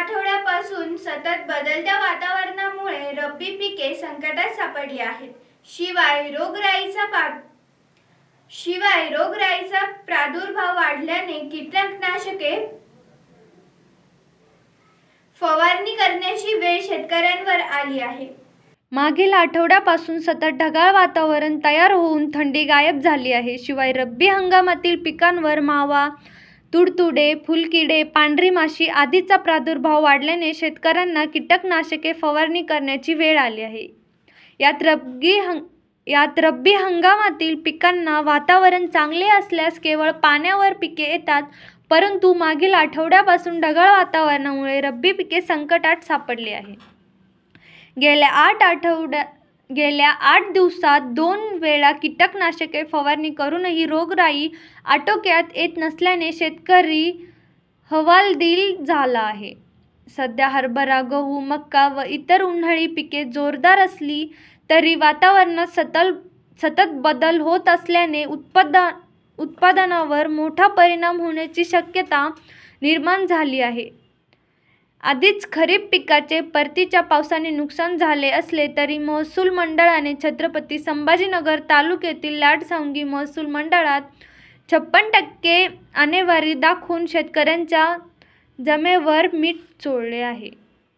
आठवड्यापासून सतत बदलत्या वातावरणामुळे रब्बी पिके संकटात सापडली आहेत. शिवाय रोगराईचा पा शिवाय रोगराईचा प्रादुर्भाव वाढल्याने कीटकनाशके फवारणी करण्याची वेळ शेतकऱ्यांवर आली आहे. मागील आठवड्यापासून सतत ढगाळ वातावरण तयार होऊन थंडी गायब झाली आहे. शिवाय रब्बी हंगामातील पिकांवर मावा तुडतुडे फुलकिडे पांढरी माशी आदीचा प्रादुर्भाव वाढल्याने शेतकऱ्यांना कीटकनाशके फवारणी करण्याची वेळ आली आहे. यात रब्बी हंग यात रब्बी हंगामातील पिकांना वातावरण चांगले असल्यास केवळ पाण्यावर पिके येतात परंतु मागील आठवड्यापासून ढगाळ वातावरणामुळे रब्बी पिके संकटात सापडली आहे. गेल्या आठ आठवड्या गेल्या आठ दिवसात दोन वेळा कीटकनाशके फवारणी करूनही रोगराई आटोक्यात येत नसल्याने शेतकरी हवालदिल झाला आहे. सध्या हरभरा गहू मका व इतर उन्हाळी पिके जोरदार असली तरी वातावरणात सतल सतत बदल होत असल्याने उत्पादन उत्पादनावर मोठा परिणाम होण्याची शक्यता निर्माण झाली आहे. आधीच खरीप पिकाचे परतीच्या पावसाने नुकसान झाले असले तरी महसूल मंडळाने छत्रपती संभाजीनगर तालुक्यातील लाडसांगी महसूल मंडळात छप्पन टक्के आणेवारी दाखवून शेतकऱ्यांच्या जमेवर मीठ चोळले आहे.